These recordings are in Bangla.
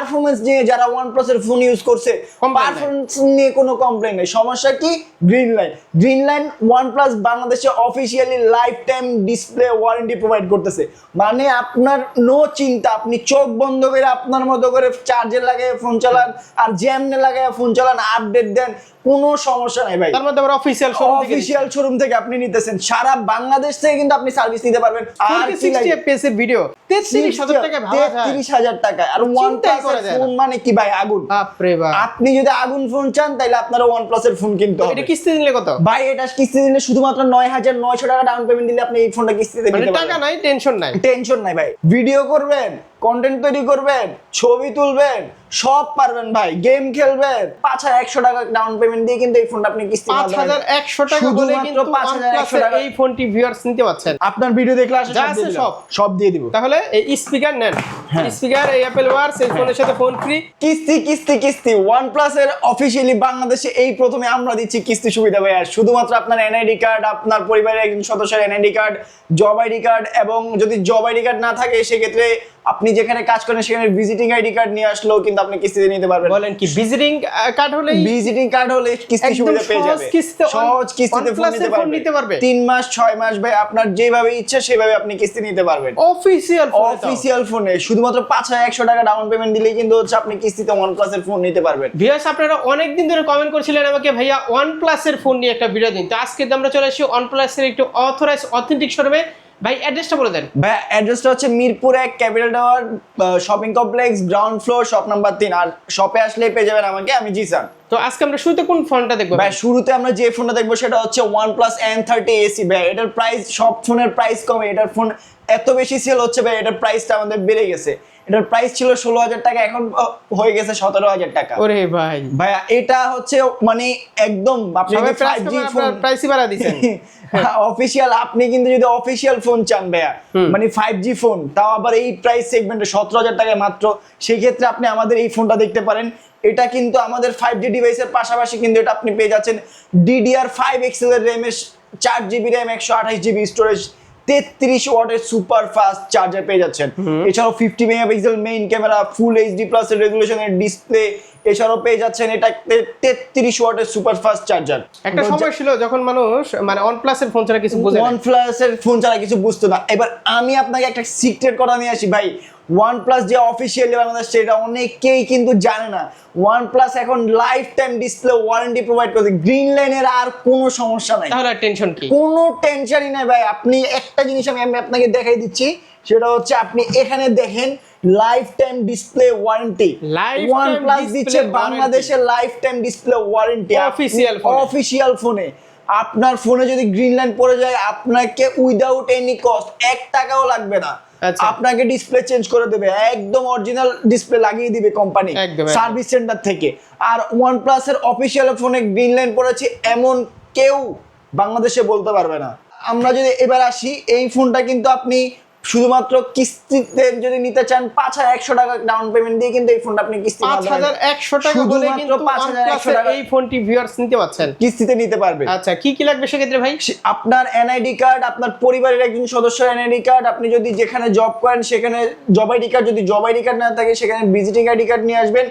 পারফরমেন্স নিয়ে যারা ওয়ানের ফোন ইউজ করছে পারফরমেন্স নিয়ে কোনো কমপ্লেন নেই। সমস্যা কি? Green Line Green Line OnePlus বাংলাদেশে officially lifetime display warranty provide করতেছে। মানে আপনার নো চিন্তা আপনি চোখ বন্ধ করে আপনার মতো করে চার্জে লাগায় ফোন চালান আর জ্যামনে লাগায় ফোন চালান আপডেট দেন কোনো সমস্যা নাই ভাই। তার মধ্যে আবার অফিসিয়াল শোরুম থেকে অফিসিয়াল শোরুম থেকে আপনি নিতেছেন। সারা বাংলাদেশ থেকে কিন্তু আপনি সার্ভিস নিতে পারবেন। আর 60 এফপিএস এর ভিডিও 33000 টাকা তেত্রিশ হাজার টাকা আর ওয়ান চিন্তাই করা ফোন মানে কি ভাই? আগুন। বাপরে বাপ। আপনি যদি আগুন ফোন চান তাহলে আপনার ওয়ানের ফোন কিনতে হবে। এটা কিস্তি দিলে কত? ভাই এটা কিস্তি দিলে শুধুমাত্র নয় হাজার নয়শো টাকা ডাউন পেমেন্ট দিলে আপনি এই ফোনটা কিস্তিতে নিতে পারবেন টাকা নাই টেনশন নাই। টেনশন নাই ভাই। ভিডিও করবেন কন্টেন্ট তৈরি করবেন ছবি তুলবেন সব পারবেন ভাই গেম খেলবেন। পাঁচ হাজার একশো টাকা ডাউন পেমেন্ট দিয়ে কিন্তু এই ফোনটা আপনি কিস্তি পাঁচ হাজার একশো টাকা শুধুমাত্র কিন্তু 5100 OnePlus-এর টাকা। এই ফোনটি ভিউয়ার্স নিতে পাচ্ছেন আপনার ভিডিও দেখলে আসলে যা আছে সব। সব দিয়ে দিব। তাহলে এই স্পিকার নেন। হ্যাঁ। স্পিকার এই অ্যাপেল ওয়ার্স এই ফোনের সাথে ফোন ফ্রি কিস্তি কিস্তি কিস্তি। ওয়ানের অফিসিয়ালি বাংলাদেশে এই প্রথমে আমরা দিচ্ছি কিস্তি সুবিধা ভাই আর শুধুমাত্র আপনার এনআইডি কার্ড আপনার পরিবারের একজন সদস্যের NID card job ID card এবং যদি জব আইডি কার্ড না থাকে সেক্ষেত্রে আপনি যেখানে কাজ করেন সেখানে ভিজিটিং আইডি কার্ড নিয়ে আসলেও কিন্তু আপনি কিস্তিতে নিতে পারবেন। বলেন কি ভিজিটিং কার্ড হলে ভিজিটিং কার্ড হলে কিস্তি সুবিধা পেয়ে যাবে। সহজ কিস্তিতে ফোন নিতে এর ফোন পারবে। নিতে পারবে। তিন মাস ছয় মাস ভাই আপনার যেভাবে ইচ্ছা সেভাবে আপনি কিস্তি নিতে পারবেন। অফিশিয়াল অফিসিয়াল অফিসিয়াল ফোনে শুধুমাত্র পাঁচ হাজার একশো টাকা ডাউন পেমেন্ট দিলেই কিন্তু হচ্ছে আপনি কিস্তিতে ওয়ানের ফোন নিতে পারবেন। ভিউয়ার্স আপনারা অনেক দিন ধরে কমেন্ট করছিলেন আমাকে ভাইয়া OnePlus এর ফোন নিয়ে একটা ভিডিও দিন। তো আজকে আমরা চলে আসি OnePlus এর একটু অথরাইজ অথেন্টিক শোরুমে ভাই অ্যাড্রেসটা বলে দেন। ভাই অ্যাড্রেসটা হচ্ছে মিরপুর এক Capital Tower shopping complex ground floor shop number তিন। আর শপে আসলে পেয়ে যাবেন আমাকে আমি জি স্যার তো আজকে আমরা শুরুতে কোন ফোনটা দেখব ভাই শুরুতে আমরা যে ফোনটা দেখব সেটা হচ্ছে OnePlus N thirty SE ভাই এটার প্রাইস সব ফোনের প্রাইস কমে এটার ফোন এত বেশি সেল হচ্ছে ভাই এটার প্রাইসটা আমাদের বেড়ে গেছে। এটার প্রাইস ছিল ষোলো হাজার টাকা এখন হয়ে গেছে সতেরো হাজার টাকা। ওরে ভাই। ভাইয়া এটা হচ্ছে মানে একদম আপনি প্রাইসই বাড়া দিছেন। অফিসিয়াল আপনি কিন্তু যদি অফিসিয়াল ফোন চান ভাইয়া মানে ফাইভ জি ফোন তাও আবার এই প্রাইস সেগমেন্টে সতেরো হাজার টাকায় মাত্র সেই ক্ষেত্রে আপনি আমাদের এই ফোনটা দেখতে পারেন। এটা কিন্তু আমাদের ফাইভ জি ডিভাইসের পাশাপাশি কিন্তু এটা আপনি পেয়ে যাচ্ছেন। ডিডিআর ফাইভ এক্সেল এর র্যামের চার জিবি র্যাম একশো আঠাশ জিবি স্টোরেজ তেত্রিশ ওয়াটের সুপার ফাস্ট চার্জার পেয়ে যাচ্ছেন। এছাড়াও fifty megapixel main camera full HD plus রেগুলেশনের display এছাড়াও পেয়ে যাচ্ছেন এটা তেত্রিশ ওয়াটের সুপার ফাস্ট চার্জার একটা সময় ছিল যখন মানুষ মানে OnePlus এর ফোন ছাড়া কিছু বোঝে না। ওয়ান প্লাসের ফোন ছাড়া কিছু বুঝতো না। এবার আমি আপনাকে একটা সিক্রেট কথা নিয়ে আসি ভাই। ওয়ান প্লাস যে অফিসিয়ালি বাংলাদেশ সেটা অনেকেই কিন্তু জানে না। ওয়ান প্লাস এখন life time display warranty provide করছে গ্রিন লাইনের আর কোনো সমস্যা নাই। তাহলে টেনশন কি? কোনো টেনশনই নাই ভাই। আপনি একটা জিনিস আমি আমি আপনাকে দেখাই দিচ্ছি। সেটা হচ্ছে আপনি এখানে দেখেন life time display warranty OnePlus দিচ্ছে। বাংলাদেশে lifetime display warranty official official ফোনে আপনার ফোনে যদি গ্রিন লাইন পড়ে যায় আপনাকে উইদাউট এনি কস্ট এক টাকাও লাগবে না। আপনাকে ডিসপ্লে চেঞ্জ করে দেবে একদম অরিজিনাল ডিসপ্লে লাগিয়ে দিবে কোম্পানি। সার্ভিস সেন্টার থেকে। আর ওয়ান প্লাসের অফিসিয়াল ফোনে গ্রিন লাইন পড়েছে এমন কেউ বাংলাদেশে বলতে পারবে না। আমরা যদি এবার আসি এই ফোনটা কিন্তু আপনি শুধুমাত্র কিস্তিতে যদি নিতে চান পাঁচ হাজার একশো টাকা ডাউন পেমেন্ট দিয়ে কিন্তু এই ফোনটা আপনি কিস্তি পাঁচ হাজার একশো টাকা বলে কিন্তু 5100 OnePlus এর টাকা। এই ফোনটি ভিউয়ার্স নিতে পাচ্ছেন কিস্তিতে নিতে পারবেন আচ্ছা কি কি লাগবে সেক্ষেত্রে ভাই? আপনার এনআইডি কার্ড আপনার পরিবারের একজন সদস্য এনআইডি কার্ড আপনি যদি যেখানে জব করেন সেখানে জব আইডি কার্ড যদি জব আইডি কার্ড না থাকে সেখানে ভিজিটিং আইডি কার্ড নিয়ে আসবেন।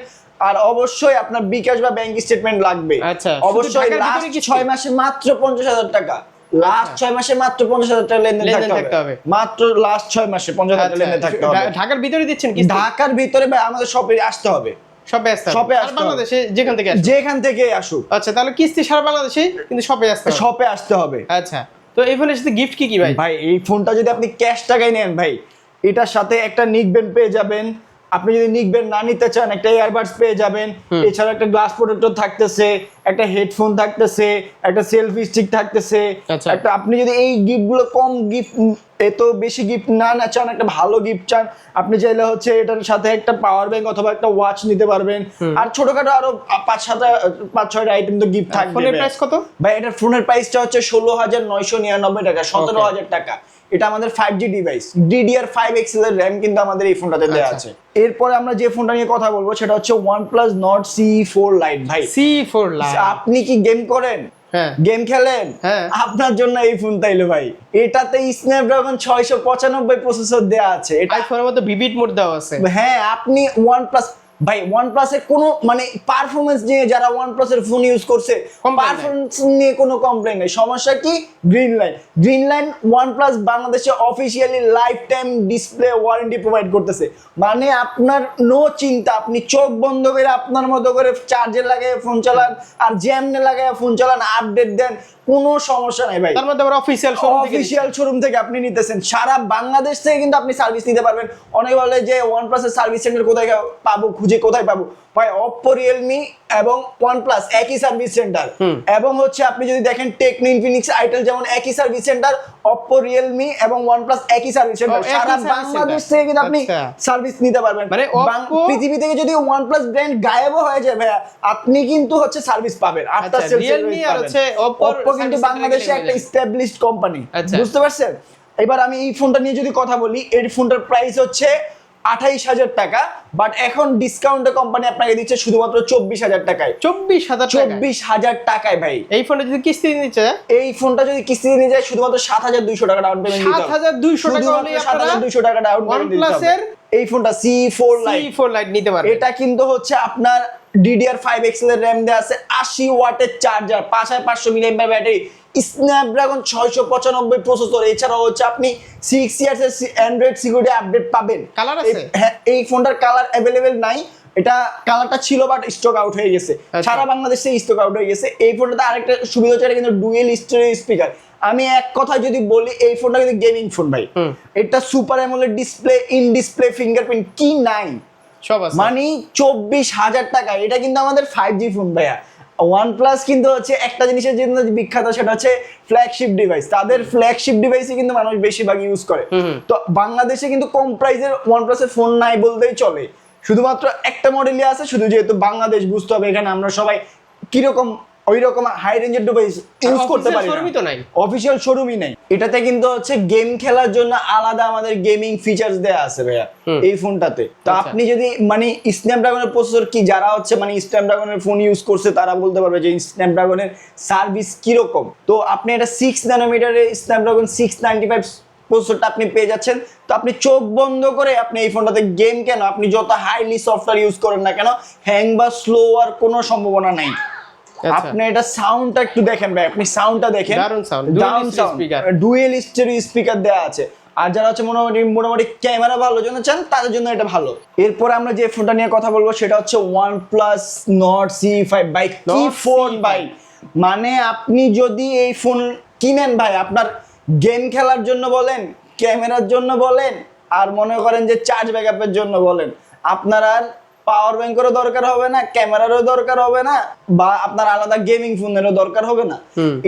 আর অবশ্যই আপনার বিকাশ বা ব্যাংক স্টেটমেন্ট লাগবে। আচ্ছা, অবশ্যই লাস্ট ছয় মাসে মাত্র পঞ্চাশ হাজার টাকা। লাস্ট ছয় মাসে মাত্র পঞ্চাশ হাজার টাকা লেনদেন থাকতে হবে। মাত্র লাস্ট ছয় মাসে পঞ্চাশ হাজার টাকা লেনদেন থাকতে হবে। আচ্ছা, ঢাকার ভিতরে দিচ্ছেন কি ঢাকার ভিতরে ভাই আমাদের শপে আসতে হবে। শপে আসতে। শপে আসতে বাংলাদেশে যেখান থেকে যেখান থেকে আসুক। আচ্ছা তাহলে কিস্তি সারা বাংলাদেশে কিন্তু শপে আসতে হবে। শপে আসতে হবে। আচ্ছা তো এই ফোনের সাথে গিফট কি কি ভাই? ভাই এই ফোনটা যদি আপনি ক্যাশ টাকায় নেন ভাই এটার সাথে একটা নিক পেয়ে যাবেন। আপনি যদি নিক ব্যান্ড না নিতে চান একটা ইয়ারবাডস পেয়ে যাবেন। এছাড়া একটা গ্লাস প্রোটেক্টর থাকতেছে একটা হেডফোন থাকতেছে একটা সেলফি স্টিক থাকতেছে। আচ্ছা। একটা আপনি যদি এই গিফটগুলো কম গিফট এত বেশি গিফট না না চান একটা ভালো গিফট চান আপনি চাইলে হচ্ছে এটার সাথে একটা পাওয়ার ব্যাংক অথবা একটা ওয়াচ নিতে পারবেন। আর ছোটখাটো আরও পাঁচ সাত পাঁচ ছয়টা আইটেম তো গিফট থাকবে ফোনের প্রাইস কত? ভাই এটার ফোনের প্রাইসটা হচ্ছে ষোলো হাজার নয়শো নিরানব্বই টাকা সতেরো হাজার টাকা। এটা আমাদের five G device DDR five excel এর র্যাম কিন্তু আমাদের এই ফোনটাতে দেওয়া আচ্ছা। আছে। এরপরে আমরা যে ফোনটা নিয়ে কথা বলব সেটা হচ্ছে OnePlus Nord C four lite ভাই সি ফোর লাইট আপনি কি গেম করেন? হ্যাঁ। গেম খেলেন? হ্যাঁ। আপনার জন্য এই ফোন তাইলে ভাই। এটাতে স্ন্যাপড্রাগন ছয়শো পঁচানব্বই প্রসেসর দেওয়া আছে। এটা আইফোনের মধ্যে ভিভিড মোড দেওয়া আছে। হ্যাঁ আপনি ওয়ান প্লাস ভাই এর কোনো মানে পারফরমেন্স নিয়ে যারা এর ফোন ইউজ করছে পারফরমেন্স নিয়ে কোনো কমপ্লেন নেই। সমস্যা কি? Green line green line OnePlus বাংলাদেশে officially life time display warranty provide করতেছে। মানে আপনার নো চিন্তা আপনি চোখ বন্ধ করে আপনার মতো করে চার্জে লাগায় ফোন চালান আর জ্যামনে লাগায় ফোন চালান আপডেট দেন কোনো সমস্যা নাই ভাই। তার মধ্যে আবার অফিসিয়াল শোরুম থেকে অফিসিয়াল শোরুম থেকে আপনি নিতেছেন। সারা বাংলাদেশ থেকে কিন্তু আপনি সার্ভিস নিতে পারবেন। অনেকে বলে যে ওয়ান প্লাসের সার্ভিস সেন্টার কোথায় পাবো খুঁজে কোথায় পাবো? ভাই অপো রিয়েলমি এবং প্লাস একই সার্ভিস সেন্টার এবং হচ্ছে আপনি যদি দেখেন টেকনো ইনফিনিক্স আইটেল যেমন একই সার্ভিস সেন্টার অপো রিয়েলমি এবং প্লাস একই সার্ভিস সেন্টার সারা বাংলাদেশ থেকে কিন্তু আপনি আচ্ছা। সার্ভিস নিতে পারবেন। মানে Oppo- পৃথিবী থেকে যদি প্লাস ব্র্যান্ড গায়েবও হয়ে যায় ভাইয়া আপনি কিন্তু হচ্ছে সার্ভিস পাবেন। আটটা আচ্ছা, sales Realme আর। হচ্ছে Oppo কিন্তু বাংলাদেশে একটা এস্টাবলিশড কোম্পানি আচ্ছা। বুঝতে পারছেন? এবার আমি এই ফোনটা নিয়ে যদি কথা বলি এই ফোনটার প্রাইস হচ্ছে আঠাইশ হাজার টাকা বাট এখন ডিসকাউন্টে কোম্পানি আপনাকে দিচ্ছে শুধুমাত্র চব্বিশ হাজার টাকায়। চব্বিশ হাজার চব্বিশ হাজার টাকায় ভাই। এই ফোনটা যদি কিস্তি নিচ্ছে এই ফোনটা যদি কিস্তিতে নিয়ে যায় শুধুমাত্র সাত হাজার দুইশো টাকা ডাউন পেমেন্ট সাত হাজার দুইশো টাকা সাত হাজার দুইশো টাকা ডাউন পেমেন্ট এই ফোনটা C four lite four lite নিতে পারবেন। এটা কিন্তু হচ্ছে আপনার ডিডিআর ফাইভ এক্সেল এর র্যাম দেওয়া আছে আশি ওয়াটের চার্জার পাঁচ হাজার পাঁচশো মিলি ব্যাটারি স্ন্যাপড্রাগন ছয়শো পঁচানব্বই প্রসেসর এছাড়াও হচ্ছে আপনি সিক্স ইয়ার্স এর অ্যান্ড্রয়েড সিকিউরিটি আপডেট পাবেন। আছে? হ্যাঁ এই ফোনটার কালার অ্যাভেলেবেল নাই। এটা কালারটা ছিল বাট স্টক আউট হয়ে গেছে। আচ্ছা। সারা বাংলাদেশে স্টক আউট হয়ে গেছে। এই ফোনটাতে আরেকটা সুবিধা হচ্ছে এটা কিন্তু ডুয়েল স্টোরেজ স্পিকার আমি এক কথা যদি বলি এই ফোনটা কিন্তু গেমিং ফোন ভাই। এটা super AMOLED display in display fingerprint কি নাই? সব আছে। মানে চব্বিশ হাজার টাকা। এটা কিন্তু আমাদের ফাইভ জি ফোন ভাইয়া। ওয়ান প্লাস কিন্তু হচ্ছে একটা জিনিসের জন্য বিখ্যাত সেটা হচ্ছে ফ্ল্যাগশিপ ডিভাইস তাদের ফ্ল্যাগশিপ ডিভাইসই কিন্তু মানুষ বেশিরভাগ ইউজ করে। তো বাংলাদেশে কিন্তু কম প্রাইসের ওয়ান প্লাসের ফোন নাই বলতেই চলে। শুধুমাত্র একটা মডেলই আছে শুধু যেহেতু বাংলাদেশ বুঝতে হবে এখানে আমরা সবাই কীরকম ওই রকম হাই রেঞ্জের ডিভাইস ইউজ করতে পারি showroom-ই তো নাই। অফিসিয়াল শোরুমই নাই। এটাতে কিন্তু হচ্ছে গেম খেলার জন্য আলাদা আমাদের গেমিং ফিচার্স দেয়া আছে ভাইয়া এই ফোনটাতে তো আচ্ছা। আপনি যদি মানে স্ন্যাপড্রাগনের প্রসেসর কি যারা হচ্ছে মানে স্ন্যাপড্রাগনের ফোন ইউজ করছে তারা বলতে পারবে যে স্ন্যাপড্রাগনের সার্ভিস কীরকম। তো আপনি এটা সিক্স ন্যানোমিটারের স্ন্যাপড্রাগন সিক্স নাইনটি ফাইভ প্রসেসরটা আপনি পেয়ে যাচ্ছেন। তো আপনি চোখ বন্ধ করে আপনি এই ফোনটাতে গেম কেন? আপনি যত হাইলি সফটওয়্যার ইউজ করেন না কেন হ্যাং বা স্লো আর কোনো সম্ভাবনা নাই। আপনি এটা সাউন্ডটা একটু দেখেন ভাই আপনি সাউন্ডটা দেখেন। দারুণ sound, dual দারুণ stereo sound dual stereo speaker দেওয়া আছে। আর যারা হচ্ছে মোটামুটি মোটামুটি ক্যামেরা ভালো জন্য চান তাদের জন্য এটা ভালো। এরপর আমরা যে ফোনটা নিয়ে কথা বলব সেটা হচ্ছে OnePlus Nord C five by কি ফোন C5 ভাই মানে আপনি যদি এই ফোন কিনেন ভাই আপনার গেম খেলার জন্য বলেন ক্যামেরার জন্য বলেন আর মনে করেন যে চার্জ ব্যাকআপের জন্য বলেন আপনার আর পাওয়ার ব্যাংকেরও দরকার হবে না ক্যামেরারও দরকার হবে না বা আপনার আলাদা গেমিং ফোনেরও দরকার হবে না।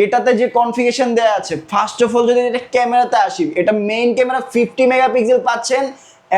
এটাতে যে কনফিগারেশন দেয়া আছে ফার্স্ট অফ অল যদি এটা ক্যামেরাতে আসি এটা মেইন ক্যামেরা ফিফটি মেগাপিক্সেল পাচ্ছেন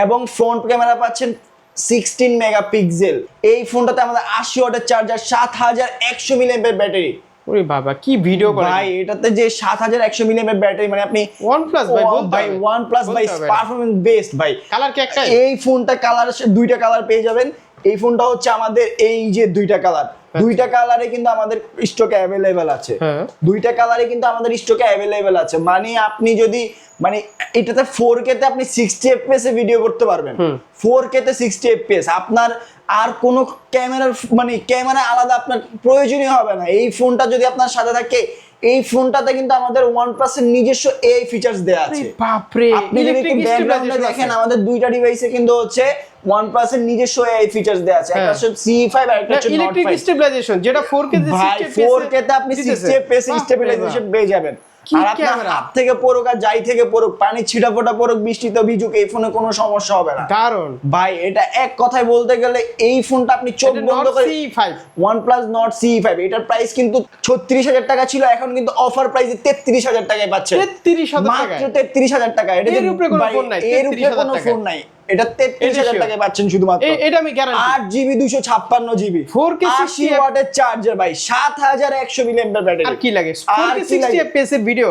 এবং ফ্রন্ট ক্যামেরা পাচ্ছেন সিক্সটিন মেগাপিক্সেল এই ফোনটাতে আমাদের আশি ওয়াটের চার্জার সাত হাজার একশো মিলিয়ামের ব্যাটারি ওরে বাবা কি ভিডিও করে ভাই এটাতে যে সাত হাজার একশো মিলিয়ামের ব্যাটারি মানে আপনি OnePlus ভাই বলতে ভাই OnePlus ভাই পারফরম্যান্স বেস্ট ভাই। কালার কি একটাই? এই ফোনটা কালার দুইটা কালার পেয়ে যাবেন। এই ফোনটা হচ্ছে আমাদের এই যে দুইটা কালার দুইটা কালারে কিন্তু আমাদের স্টকে অ্যাভেলেবেল আছে। হ্যাঁ। দুইটা কালারে কিন্তু আমাদের স্টকে অ্যাভেলেবেল আছে। মানে আপনি যদি মানে এটাতে ফোর কে তে আপনি সিক্সটি এফপিএস এ ভিডিও করতে পারবেন। ফোর কে তে সিক্সটি এফপিএস আপনার আর কোনো ক্যামেরার মানে ক্যামেরা আলাদা আপনার প্রয়োজনই হবে না। এই ফোনটা যদি আপনার সাথে থাকে এই ফোনটাতে কিন্তু আমাদের ওয়ান প্লাসের নিজস্ব এআই ফিচার্স দেওয়া আছে। বাপরে আপনি যদি একটু ব্যাকগ্রাউন্ডে দেখেন আমাদের দুইটা ডিভাইসে কিন্তু হচ্ছে OnePlus এর নিজস্ব AI ফিচার্স দেওয়া আছে। একটা হ্যাঁ। হচ্ছে C5 আর একটা হচ্ছে ইলেকট্রিক স্টেবিলাইজেশন যেটা 4K তে ভাই 4K তে আপনি 60 তে স্টেবিলাইজেশন পেয়ে যাবেন। আর আপনার হাত থেকে পড়ুক আর যাই থেকে পড়ুক পানি ছিটা ফোটা পড়ুক বৃষ্টিতে ভিজুক এই ফোনে কোনো সমস্যা হবে না। দারুণ ভাই এটা এক কথায় বলতে গেলে এই ফোনটা আপনি চোখ বন্ধ নট করে C5 OnePlus Nord CE5 এটার প্রাইস কিন্তু ছত্রিশ হাজার টাকা ছিল এখন কিন্তু অফার প্রাইসে তেত্রিশ হাজার টাকায় পাচ্ছেন 33000 টাকায় মাত্র তেত্রিশ হাজার টাকা। এটা এর উপরে কোনো ফোন নাই, এর উপরে কোনো ফোন নাই। এটা তেত্রিশ হাজার sure। টাকায় পাচ্ছেন শুধুমাত্র। এটা আমি গ্যারান্টি আট জিবি দুশো ছাপ্পান্ন জিবি 4K আশি 60 ওয়াটের চার্জার ভাই সাত হাজার একশো মিলিয়ামের ব্যাটারি আর কি লাগে? আর 4K কি 60 লাগে? এর ভিডিও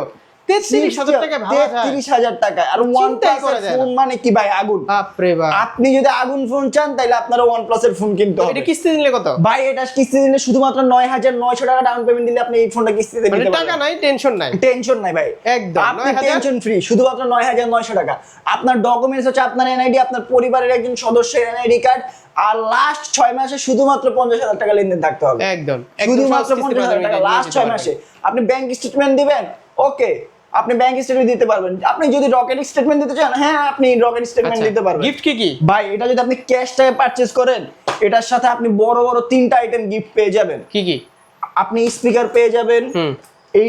তেত্রিশ হাজার টাকা তেত্রিশ হাজার টাকা আর ওয়ান চিন্তাই করা যায় না। ফোন মানে কি ভাই? আগুন। আপনি যদি আগুন ফোন চান তাহলে আপনারা ওয়ান প্লাসের ফোন কিনতে হবে। এটা কিস্তি দিলে কত? ভাই এটা কিস্তি দিলে শুধুমাত্র নয় হাজার নয়শো টাকা ডাউন পেমেন্ট দিলে আপনি এই ফোনটা কিস্তিতে মানে নিতে টাকা নাই টেনশন নাই। টেনশন নাই ভাই। একদম, আপনি টেনশন ফ্রি শুধুমাত্র নয় হাজার নয়শো টাকা। আপনার ডকুমেন্টস হচ্ছে আপনার এনআইডি আপনার পরিবারের একজন সদস্যের এনআইডি কার্ড আর লাস্ট ছয় মাসে শুধুমাত্র পঞ্চাশ হাজার টাকা লেনদেন থাকতে হবে। একদম শুধুমাত্র পঞ্চাশ হাজার টাকা লাস্ট ছয় মাসে। আপনি ব্যাংক স্টেটমেন্ট দিবেন ওকে আপনি ব্যাংক স্টেটমেন্ট দিতে পারবেন। আপনি যদি রকেট স্টেটমেন্ট দিতে চান হ্যাঁ আপনি রকেট স্টেটমেন্ট আচ্ছা, দিতে পারবেন। গিফট কি কি? ভাই এটা যদি আপনি ক্যাশ টাকা পারচেজ করেন এটার সাথে আপনি বড় বড় তিনটা আইটেম গিফট পেয়ে যাবেন। কি কি? আপনি স্পিকার পেয়ে যাবেন। এই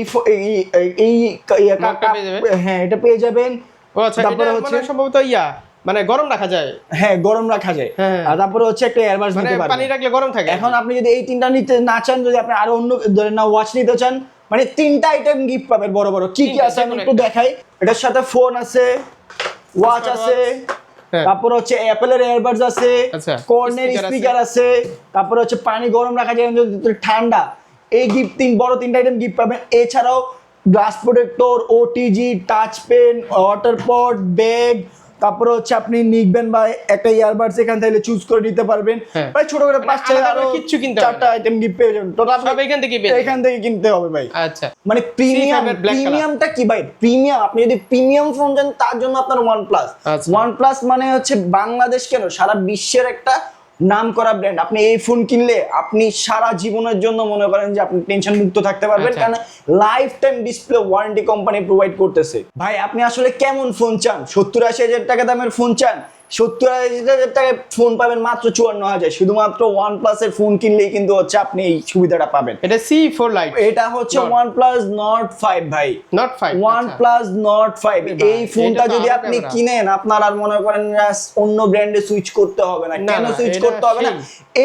এই? হ্যাঁ এটা পেয়ে যাবেন। আচ্ছা তারপরে হচ্ছে মানে সম্ভবত ইয়া মানে গরম রাখা যায়। হ্যাঁ গরম রাখা যায়। হ্যাঁ। আর তারপরে হচ্ছে একটা এয়ারবাস মানে নিতে পানি রাখলে গরম থাকে। এখন আপনি যদি এই তিনটা নিতে না চান যদি আপনি আরও অন্য ধরেন না ওয়াচ নিতে চান মানে তিনটা আইটেম গিফট পাবেন বড় বড়। কি কি আছে আমি একটু দেখাই। এটার সাথে ফোন আছে ওয়াচ আছে হ্যাঁ। তারপর হচ্ছে অ্যাপেলের এয়ারবাডস আছে আচ্ছা, কর্নের স্পিকার আছে। তারপর হচ্ছে পানি গরম রাখা যায় যদি ঠান্ডা। এই গিফট তিন বড় তিনটা আইটেম গিফট পাবেন। এছাড়াও glass protector OTG touch pen water pot bag তারপরে হচ্ছে আপনি নিবেন বা একটা ইয়ারবাডস এখান থেকে চুজ করে নিতে পারবেন। হ্যাঁ। ভাই ছোট করে পাঁচ ছয় আরও কিছু কিনতে চারটা আইটেম গিফট পেয়ে যাবেন। টোটাল সব এখান থেকে পেয়ে এখান থেকে কিনতে হবে ভাই। আচ্ছা। মানে প্রিমিয়াম C5 এর black color। প্রিমিয়ামটা কি ভাই? প্রিমিয়াম আপনি যদি প্রিমিয়াম ফোন চান তার জন্য আপনার ওয়ান প্লাস। ওয়ান প্লাস মানে হচ্ছে বাংলাদেশ কেন? সারা বিশ্বের একটা নাম করা ব্র্যান্ড আপনি এই ফোন কিনলে আপনি সারা জীবনের জন্য মনে করেন যে আপনি টেনশন মুক্ত থাকতে পারবেন আচ্ছা। কারণ life time display warranty company provide করতেছে। ভাই আপনি আসলে কেমন ফোন চান? সত্তর আশি হাজার টাকা দামের ফোন চান? সত্তর হাজার টাকায় ফোন পাবেন মাত্র চুয়ান্ন হাজার। শুধুমাত্র ওয়ান প্লাসের ফোন কিনলেই কিন্তু হচ্ছে আপনি এই সুবিধাটা পাবেন। এটা সি ফোর লাইট এটা হচ্ছে ওয়ান প্লাস নট ফাইভ ভাই। Nord five OnePlus Nord five এই ফোনটা যদি আপনি কিনেন আপনার আর মনে করেন অন্য ব্র্যান্ডে সুইচ করতে হবে না। কেন সুইচ করতে হবে না।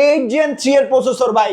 এইট জেন থ্রি এর প্রসেসর ভাই।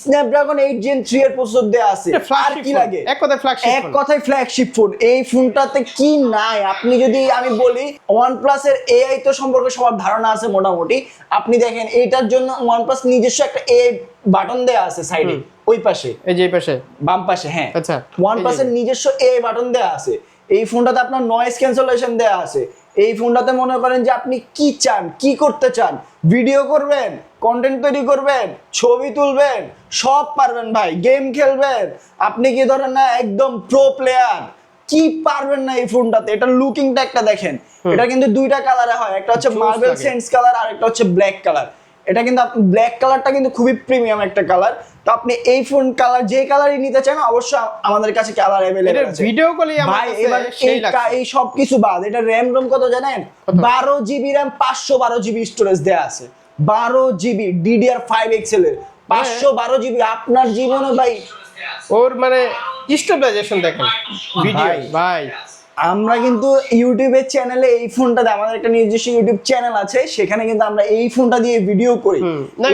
স্ন্যাপড্রাগন এইট জেন থ্রি এর প্রসেসর দেওয়া আছে। আর কি লাগে? এক কথায় ফ্ল্যাগশিপ এক কথায় ফ্ল্যাগশিপ ফোন এই ফোনটাতে কি নাই? আপনি যদি আমি বলি ওয়ান প্লাস এর এআই তো সম্পর্কে সবার ধারণা আছে মোটামুটি। আপনি দেখেন এইটার জন্য ওয়ান প্লাস নিজস্ব একটা এ বাটন দেয়া আছে সাইডে ওই পাশে। এই যে এই পাশে? বাম পাশে হ্যাঁ। আচ্ছা, ওয়ান এই যে- প্লাসের নিজস্ব এ বাটন দেওয়া আছে। এই ফোনটাতে আপনার নয়েজ ক্যান্সেলেশন দেওয়া আছে। এই ফোনটাতে মনে করেন যে আপনি কি চান কি করতে চান? ভিডিও করবেন কন্টেন্ট তৈরি করবেন ছবি তুলবেন সব পারবেন ভাই গেম খেলবেন। আপনি কি ধরেন না একদম প্রো প্লেয়ার কি পারবেন না এই ফোনটাতে? এটা লুকিংটা একটা দেখেন। এটা কিন্তু দুইটা কালারে হয়। একটা হচ্ছে মার্বেল। সেন্স কালার আর একটা হচ্ছে ব্ল্যাক কালার। এটা কিন্তু ব্ল্যাক কালারটা কিন্তু খুবই প্রিমিয়াম একটা কালার। তো আপনি এই ফোন কালার যে কালারই নিতে চান অবশ্যই আমাদের কাছে কালার অ্যাভেলেবল আছে। ভিডিও আমার ভাই এবার এই সব কিছু বাদ। এটা র্যাম রোম কত জানেন? বারো জিবি র্যাম পাঁচশো বারো জিবি স্টোরেজ দেওয়া আছে। বারো জিবি ডিডিআর ফাইভ এক্সেল এর। পাঁচশো বারো জিবি আপনার জীবনে ভাই ওর মানে স্টেবিলাইজেশন দেখেন। ভিডিও। ভাই। আমরা কিন্তু ইউটিউবের চ্যানেলে এই ফোনটা দিয়ে আমাদের একটা নিজস্ব ইউটিউব চ্যানেল আছে সেখানে কিন্তু আমরা এই ফোনটা দিয়ে ভিডিও করি।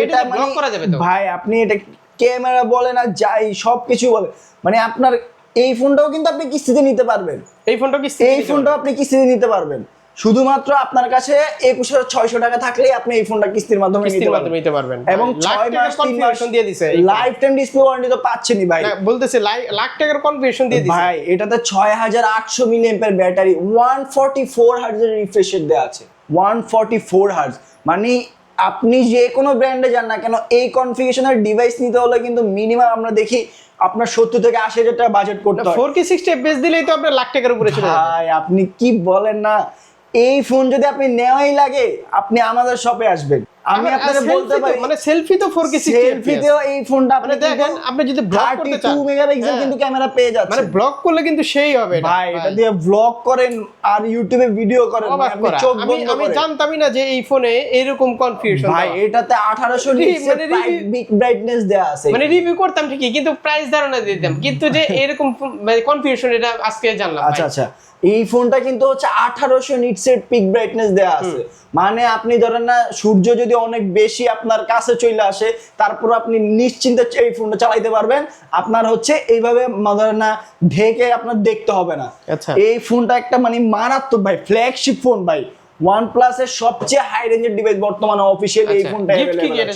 এটা ব্লক করা যাবে তো। ভাই আপনি এটা ক্যামেরা বলে না যাই সবকিছু বলে মানে আপনার এই ফোনটাও কিন্তু আপনি কিস্তিতে নিতে পারবেন। এই ফোনটা কি এই ফোনটাও আপনি কিস্তিতে নিতে পারবেন। শুধুমাত্র আপনার কাছে একুশ হাজার ছয়শো টাকা থাকলেই আপনি এই ফোনটা কিস্তির মাধ্যমে নিতে পারবেন। পারবেন। এবং ছয় মাস তিন মাস দিয়ে দিছে লাইফ টাইম ডিসপ্লে ওয়ারেন্টি তো পাচ্ছেনই ভাই। বলতেছে লাখ টাকার কনফিউশন দিয়ে দিছে। ভাই এটাতে ছয় হাজার আটশো মিলিয়ামের ব্যাটারি ওয়ান ফর্টি ফোর হার্জের রিফ্রেশ রেট দেওয়া আছে। ওয়ান ফর্টি ফোর হার্জ মানে আপনি যে কোনো ব্র্যান্ডে যান না কেন এই কনফিগেশনের ডিভাইস নিতে হলে কিন্তু মিনিমাম আমরা দেখি আপনার সত্তর থেকে আশি হাজার টাকা বাজেট করতে হয়। ফোর কে সিক্সটি দিলেই তো আপনার লাখ টাকার উপরে চলে ভাই আপনি কি বলেন না? এই ফোন যদি আপনি নেওয়াই লাগে আপনি আমাদের শপে আসবেন। আমি আপনাকে বলতে পারি মানে সেলফি তো ফোর কে সিক্সটি সেলফিতেও এই ফোনটা আপনি মানে দেখেন আপনি যদি থার্টি করতে চান মেগাপিক্সেল হ্যাঁ, কিন্তু ক্যামেরা পেয়ে যাচ্ছে মানে ব্লগ করলে কিন্তু সেই হবে ভাই এটা দিয়ে ব্লগ করেন আর ইউটিউবে ভিডিও করেন আপনি চোখ বন্ধ আমি জানতামই না যে এই ফোনে এরকম কনফিউশন ভাই এটাতে 1800 রি- নিটসের মানে বিগ ব্রাইটনেস দেয়া আছে। মানে রিভিউ করতাম ঠিকই কিন্তু প্রাইস ধারণা দিতাম। কিন্তু যে এরকম কনফিউশন এটা আজকে জানলাম আচ্ছা আচ্ছা। এই ফোনটা কিন্তু হচ্ছে 1800 নিটসের পিক ব্রাইটনেস দেয়া আছে। মানে আপনি ধরেন না সূর্য যদি অনেক বেশি আপনার কাছে চলে আসে তারপর আপনি নিশ্চিন্তে এই ফোনটা চালাইতে পারবেন। আপনার হচ্ছে এইভাবে ধরেন না ঢেকে আপনার দেখতে হবে না। আচ্ছা। এই ফোনটা একটা মানে মারাত্মক ভাই ফ্ল্যাগশিপ ফোন ভাই। ওয়ান প্লাসের সবচেয়ে হাই রেঞ্জের ডিভাইস বর্তমানে অফিসিয়ালি এই আচ্ছা ফোনটা।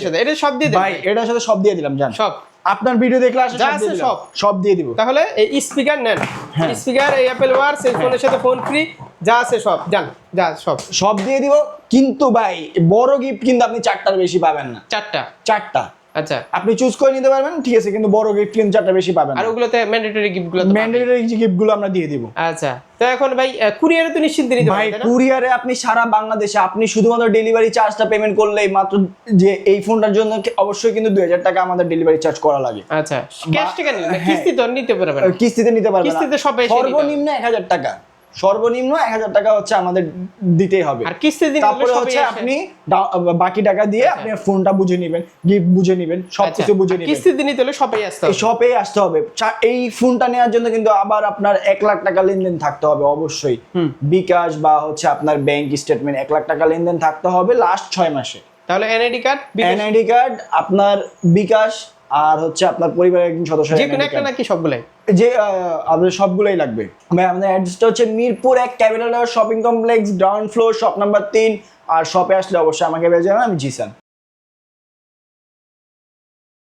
সাথে? এটা সব দিয়ে ভাই এটার সাথে সব দিয়ে দিলাম জান। সব? আপনার ভিডিও দেখলে আসে যা সব আছে সব। সব দিয়ে দিব। তাহলে এই স্পিকার নেন। হ্যাঁ। স্পিকার এই অ্যাপেল ওয়ার সেই ফোনের সাথে ফোন ফ্রি যা আছে সব জান যা সব। সব দিয়ে দিব। কিন্তু ভাই বড় গিফট কিন্তু আপনি চারটার বেশি পাবেন না। চারটা। চারটা। আচ্ছা। আপনি চুজ করে নিতে পারবেন ঠিক আছে কিন্তু বড় গিফট কিন্তু চারটা বেশি পাবেন। আর ওগুলোতে ম্যান্ডেটরি গিফটগুলো ম্যান্ডেটরি গিফটগুলো আমরা দিয়ে দিব। আচ্ছা তো এখন ভাই কুরিয়ারে তো নিশ্চিন্তে নিতে ভাই? কুরিয়ারে আপনি সারা বাংলাদেশে আপনি শুধুমাত্র ডেলিভারি চার্জটা পেমেন্ট করলেই মাত্র যে এই ফোনটার জন্য অবশ্যই কিন্তু দুই হাজার টাকা আমাদের ডেলিভারি চার্জ করা লাগে। আচ্ছা ক্যাশ টাকা নিন হ্যাঁ। কিস্তি তো নিতে পারবেন কিস্তিতে নিতে পারবেন কিস্তিতে সব। সর্বনিম্ন এক হাজার টাকা। সর্বনিম্ন এক হাজার টাকা হচ্ছে আমাদের দিতেই হবে। আর কিস্তি দিন তারপরে হচ্ছে আপনি বাকি টাকা দিয়ে আপনি ফোনটা বুঝে নেবেন গিফট বুঝে নেবেন সবকিছু বুঝে নেবেন। আচ্ছা, কিস্তি দিয়ে নিতে হলে সবাই আসতে হবে। শপে আসতে হবে। এই ফোনটা নেওয়ার জন্য কিন্তু আবার আপনার এক লাখ টাকা লেনদেন থাকতে হবে অবশ্যই। বিকাশ বা হচ্ছে আপনার ব্যাংক স্টেটমেন্ট এক লাখ টাকা লেনদেন থাকতে হবে লাস্ট ছয় মাসে। তাহলে এনআইডি কার্ড এনআইডি কার্ড আপনার বিকাশ আর হচ্ছে আপনার পরিবারের একজন সদস্য যে কোনো একটা নাকি সবগুলাই? যে আমাদের সবগুলোই লাগবে। ভাই আমাদের অ্যাড্রেসটা হচ্ছে মিরপুর এক capital shopping complex ground floor shop number তিন আর শপে আসলে অবশ্যই আমাকে বেজে আমি জিসান।